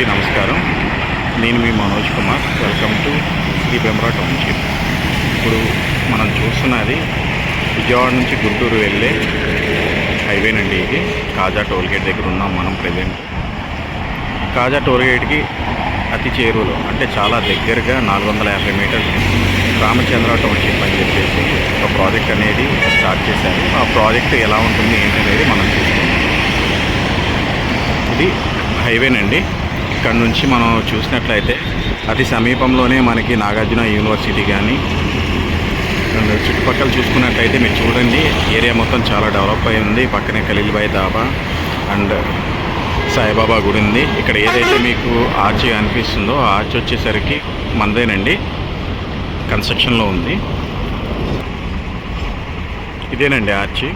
అందరికీ నమస్కారం. నేను మీ Manoj Kumar. Welcome to Shri Bemara township ఇప్పుడు మనం చూస్తున్నది విజయవాడ నుంచి గుంటూరు వెళ్ళే హైవేనండి ఇది. కాజా టోల్గేట్ దగ్గర ఉన్నాం మనం ప్రజెంట్ కాజా టోల్గేట్కి అతి చేరువలో అంటే చాలా దగ్గరగా నాలుగు వందల యాభై మీటర్లు రామచంద్ర టౌన్షిప్ అని చెప్పేసి ఒక ప్రాజెక్ట్ అనేది స్టార్ట్ చేశారు. ఆ ప్రాజెక్ట్ ఎలా ఉంటుంది ఏంటనేది మనం చూసుకుందాం. ఇది హైవేనండి ఇక్కడ నుంచి మనం చూసినట్లయితే అతి సమీపంలోనే మనకి నాగార్జున యూనివర్సిటీ కానీ చుట్టుపక్కల చూసుకున్నట్లయితే మీరు చూడండి ఏరియా మొత్తం చాలా డెవలప్ అయి ఉంది. పక్కనే ఖలీల్బాయ్ దాబా అండ్ సాయిబాబా గుడి ఉంది. ఇక్కడ ఏదైతే మీకు ఆర్చి అనిపిస్తుందో ఆర్చి వచ్చేసరికి మనదేనండి కన్స్ట్రక్షన్లో ఉంది. ఇదేనండి ఆర్చి.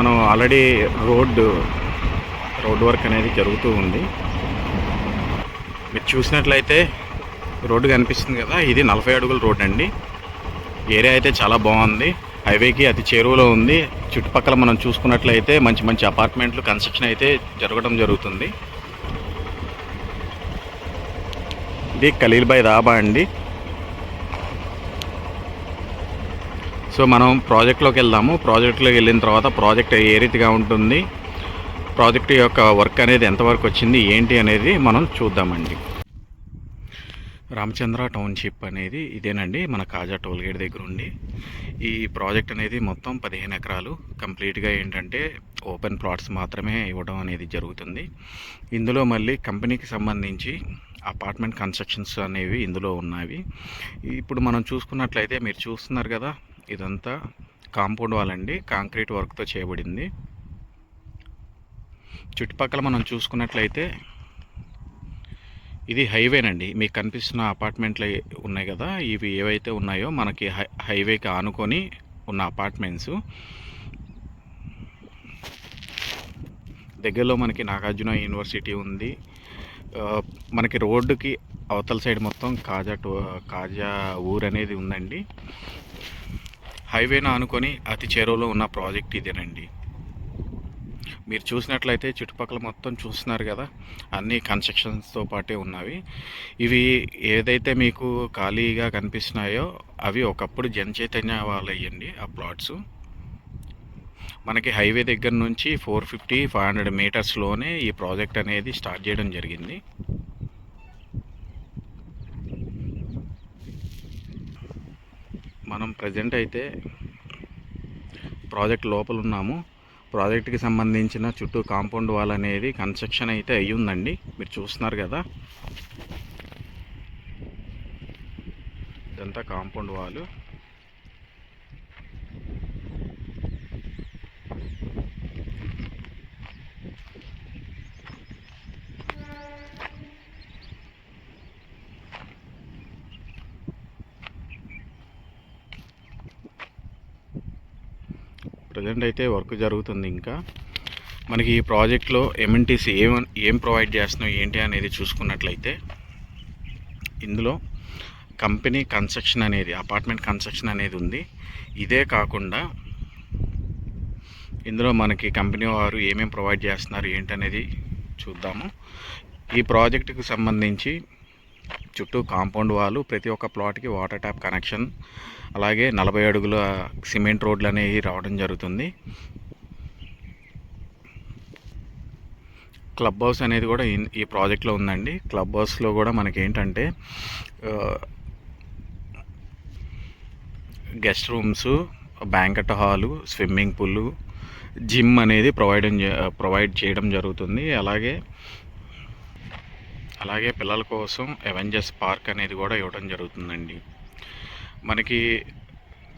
మనం ఆల్రెడీ రోడ్డు రోడ్ వర్క్ అనేది జరుగుతూ ఉంది. మీరు చూసినట్లయితే రోడ్డు కనిపిస్తుంది కదా ఇది నలభై అడుగుల రోడ్ అండి. ఏరియా అయితే చాలా బాగుంది. హైవేకి అతి చేరువలో ఉంది. చుట్టుపక్కల మనం చూసుకున్నట్లయితే మంచి మంచి అపార్ట్మెంట్లు కన్స్ట్రక్షన్ అయితే జరగడం జరుగుతుంది. ఇది ఖలీల్బాయ్ దాబా అండి. సో మనం ప్రాజెక్ట్లోకి వెళ్దాము. ప్రాజెక్ట్లోకి వెళ్ళిన తర్వాత ప్రాజెక్ట్ ఏ రీతిగా ఉంటుంది? ప్రాజెక్ట్ యొక్క వర్క్ అనేది ఎంతవరకు వచ్చింది ఏంటి అనేది మనం చూద్దామండి. రామచంద్ర టౌన్షిప్ అనేది ఇదేనండి మన కాజా టోల్గేట్ దగ్గర ఉండి ఈ ప్రాజెక్ట్ అనేది మొత్తం పదిహేను ఎకరాలు. కంప్లీట్గా ఏంటంటే ఓపెన్ ప్లాట్స్ మాత్రమే ఇవ్వడం అనేది జరుగుతుంది. ఇందులో మళ్ళీ కంపెనీకి సంబంధించి అపార్ట్మెంట్ కన్స్ట్రక్షన్స్ అనేవి ఇందులో ఉన్నవి. ఇప్పుడు మనం చూసుకున్నట్లయితే మీరు చూస్తున్నారు కదా ఇదంతా కాంపౌండ్ వాల్ అండి కాంక్రీట్ వర్క్తో చేయబడింది. చుట్టుపక్కల మనం చూసుకున్నట్లయితే ఇది హైవేనండి. మీకు కనిపిస్తున్న అపార్ట్మెంట్లు ఉన్నాయి కదా. ఇవి ఏవైతే ఉన్నాయో మనకి హై హైవేకి ఆనుకొని ఉన్న అపార్ట్మెంట్స్. దగ్గరలో మనకి నాగార్జున యూనివర్సిటీ ఉంది. మనకి రోడ్డుకి అవతల సైడ్ మొత్తం కాజా టో కాజా ఊరు అనేది ఉందండి. హైవేను ఆనుకొని అతి చేరువలో ఉన్న ప్రాజెక్ట్ ఇదేనండి. మీరు చూసినట్లయితే చుట్టుపక్కల మొత్తం చూస్తున్నారు కదా అన్ని కన్స్ట్రక్షన్స్తో పాటే ఉన్నవి. ఇవి ఏదైతే మీకు ఖాళీగా కనిపిస్తున్నాయో అవి ఒకప్పుడు జన చైతన్య వాళ్ళయ్యండి ఆ ప్లాట్స్ మనకి హైవే దగ్గర నుంచి ఫోర్ ఫిఫ్టీ ఫైవ్ హండ్రెడ్ మీటర్స్లోనే ఈ ప్రాజెక్ట్ అనేది స్టార్ట్ చేయడం జరిగింది. మనం ప్రజెంట్ అయితే ప్రాజెక్ట్ లోపల ఉన్నాము. ప్రాజెక్ట్కి సంబంధించిన చుట్టూ కాంపౌండ్ వాల్ అనేది కన్స్ట్రక్షన్ అయితే అయ్యిందండి. మీరు చూస్తున్నారు కదా. ఇదంతా కాంపౌండ్ వాల్. ప్రజెంట్ అయితే వర్క్ జరుగుతుంది ఇంకా. మనకి ఈ ప్రాజెక్ట్లో ఎంఎన్టీసీ ఏం ఏం ప్రొవైడ్ చేస్తున్నాం ఏంటి అనేది చూసుకున్నట్లయితే ఇందులో కంపెనీ కన్స్ట్రక్షన్ అనేది అపార్ట్మెంట్ కన్స్ట్రక్షన్ అనేది ఉంది. ఇదే కాకుండా ఇందులో మనకి కంపెనీ వారు ఏమేం ప్రొవైడ్ చేస్తున్నారు ఏంటి అనేది చూద్దాము. ఈ ప్రాజెక్టుకు సంబంధించి చుట్టూ కాంపౌండ్ వాళ్ళు ప్రతి ఒక్క ప్లాట్కి వాటర్ ట్యాప్ కనెక్షన్ అలాగే నలభై అడుగుల సిమెంట్ రోడ్లు అనేవి రావడం జరుగుతుంది. క్లబ్ హౌస్ అనేది కూడా ఈ ప్రాజెక్ట్లో ఉందండి. క్లబ్ హౌస్లో కూడా మనకి ఏంటంటే guest rooms banquet hall swimming pool gym అనేది ప్రొవైడ్ ప్రొవైడ్ చేయడం జరుగుతుంది. అలాగే అలాగే పిల్లల కోసం అవెంజర్స్ పార్క్ అనేది కూడా ఇవ్వడం జరుగుతుందండి. మనకి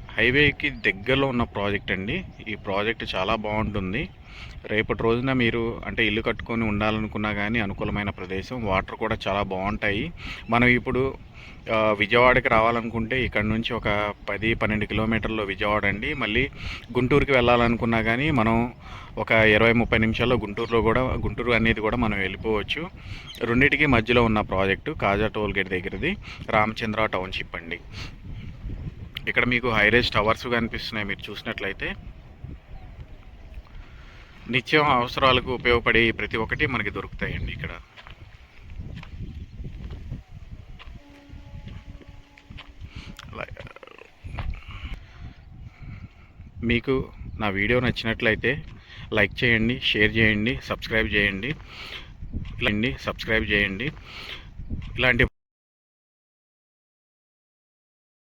హైవేకి దగ్గరలో ఉన్న ప్రాజెక్ట్ అండి. ఈ ప్రాజెక్ట్ చాలా బాగుంటుంది. రేపటి రోజున మీరు అంటే ఇల్లు కట్టుకొని ఉండాలనుకున్నా కానీ అనుకూలమైన ప్రదేశం వాటర్ కూడా చాలా బాగుంటాయి. మనం ఇప్పుడు విజయవాడకి రావాలనుకుంటే ఇక్కడ నుంచి ఒక పది పన్నెండు కిలోమీటర్లు విజయవాడ అండి. మళ్ళీ గుంటూరుకి వెళ్ళాలనుకున్నా కానీ మనం ఒక ఇరవై ముప్పై నిమిషాల్లో గుంటూరులో కూడా గుంటూరు అనేది కూడా మనం వెళ్ళిపోవచ్చు. రెండింటికి మధ్యలో ఉన్న ప్రాజెక్టు కాజా టోల్ గేట్ దగ్గరది రామచంద్ర టౌన్షిప్ అండి. ఇక్కడ మీకు హైరేజ్ టవర్స్ కనిపిస్తున్నాయి మీరు చూసినట్లయితే. నిత్యం అవసరాలకు ఉపయోగపడే ప్రతి ఒక్కటి మనకి దొరుకుతాయండి ఇక్కడ. మీకు నా వీడియో నచ్చినట్లయితే లైక్ చేయండి షేర్ చేయండి సబ్స్క్రైబ్ చేయండి ఇలాంటి సబ్స్క్రైబ్ చేయండి. ఇలాంటి